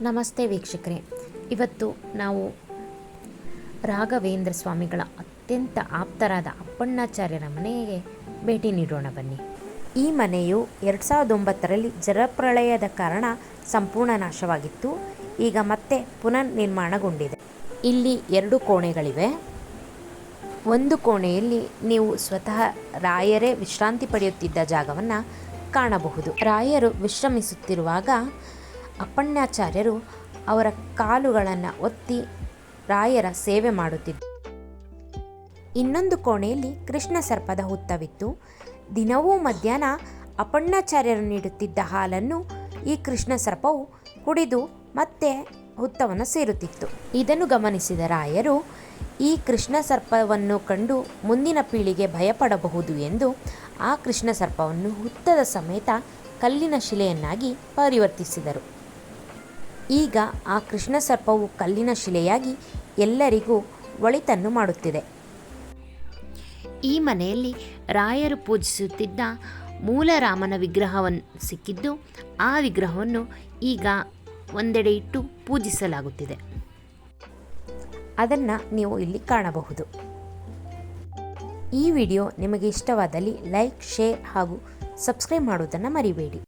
ನಮಸ್ತೆ ವೀಕ್ಷಕರೇ. ಇವತ್ತು ನಾವು ರಾಘವೇಂದ್ರ ಸ್ವಾಮಿಗಳ ಅತ್ಯಂತ ಆಪ್ತರಾದ ಅಪ್ಪಣ್ಣಾಚಾರ್ಯರ ಮನೆಗೆ ಭೇಟಿ ನೀಡೋಣ ಬನ್ನಿ. ಈ ಮನೆಯು ಎರಡು ಸಾವಿರದ ಒಂಬತ್ತರಲ್ಲಿ ಜಲಪ್ರಳಯದ ಕಾರಣ ಸಂಪೂರ್ಣ ನಾಶವಾಗಿತ್ತು. ಈಗ ಮತ್ತೆ ಪುನರ್ ನಿರ್ಮಾಣಗೊಂಡಿದೆ ಇಲ್ಲಿ ಎರಡು ಕೋಣೆಗಳಿವೆ. ಒಂದು ಕೋಣೆಯಲ್ಲಿ ನೀವು ಸ್ವತಃ ರಾಯರೇ ವಿಶ್ರಾಂತಿ ಪಡೆಯುತ್ತಿದ್ದ ಜಾಗವನ್ನು ಕಾಣಬಹುದು. ರಾಯರು ವಿಶ್ರಮಿಸುತ್ತಿರುವಾಗ ಅಪ್ಪಣ್ಣಾಚಾರ್ಯರು ಅವರ ಕಾಲುಗಳನ್ನು ಒತ್ತಿ ರಾಯರ ಸೇವೆ ಮಾಡುತ್ತಿದ್ದರು ಇನ್ನೊಂದು ಕೋಣೆಯಲ್ಲಿ ಕೃಷ್ಣ ಸರ್ಪದ ಹುತ್ತವಿತ್ತು. ದಿನವೂ ಮಧ್ಯಾಹ್ನ ಅಪ್ಪಣ್ಣಾಚಾರ್ಯರು ನೀಡುತ್ತಿದ್ದ ಹಾಲನ್ನು ಈ ಕೃಷ್ಣ ಸರ್ಪವು ಕುಡಿದು ಮತ್ತೆ ಹುತ್ತವನ್ನು ಸೇರುತ್ತಿತ್ತು. ಇದನ್ನು ಗಮನಿಸಿದ ರಾಯರು, ಈ ಕೃಷ್ಣ ಸರ್ಪವನ್ನು ಕಂಡು ಮುಂದಿನ ಪೀಳಿಗೆ ಭಯಪಡಬಹುದು ಎಂದು ಆ ಕೃಷ್ಣ ಸರ್ಪವನ್ನು ಹುತ್ತದ ಸಮೇತ ಕಲ್ಲಿನ ಶಿಲೆಯನ್ನಾಗಿ ಪರಿವರ್ತಿಸಿದರು. ಈಗ ಆ ಕೃಷ್ಣ ಸರ್ಪವು ಕಲ್ಲಿನ ಶಿಲೆಯಾಗಿ ಎಲ್ಲರಿಗೂ ಒಳಿತನ್ನು ಮಾಡುತ್ತಿದೆ. ಈ ಮನೆಯಲ್ಲಿ ರಾಯರು ಪೂಜಿಸುತ್ತಿದ್ದ ಮೂಲರಾಮನ ವಿಗ್ರಹವನ್ನು ಸಿಕ್ಕಿದ್ದು ಆ ವಿಗ್ರಹವನ್ನು ಈಗ ಒಂದೆಡೆ ಇಟ್ಟು ಪೂಜಿಸಲಾಗುತ್ತಿದೆ. ಅದನ್ನು ನೀವು ಇಲ್ಲಿ ಕಾಣಬಹುದು. ಈ ವಿಡಿಯೋ ನಿಮಗೆ ಇಷ್ಟವಾದಲ್ಲಿ ಲೈಕ್, ಶೇರ್ ಹಾಗೂ ಸಬ್ಸ್ಕ್ರೈಬ್ ಮಾಡುವುದನ್ನು ಮರಿಬೇಡಿ.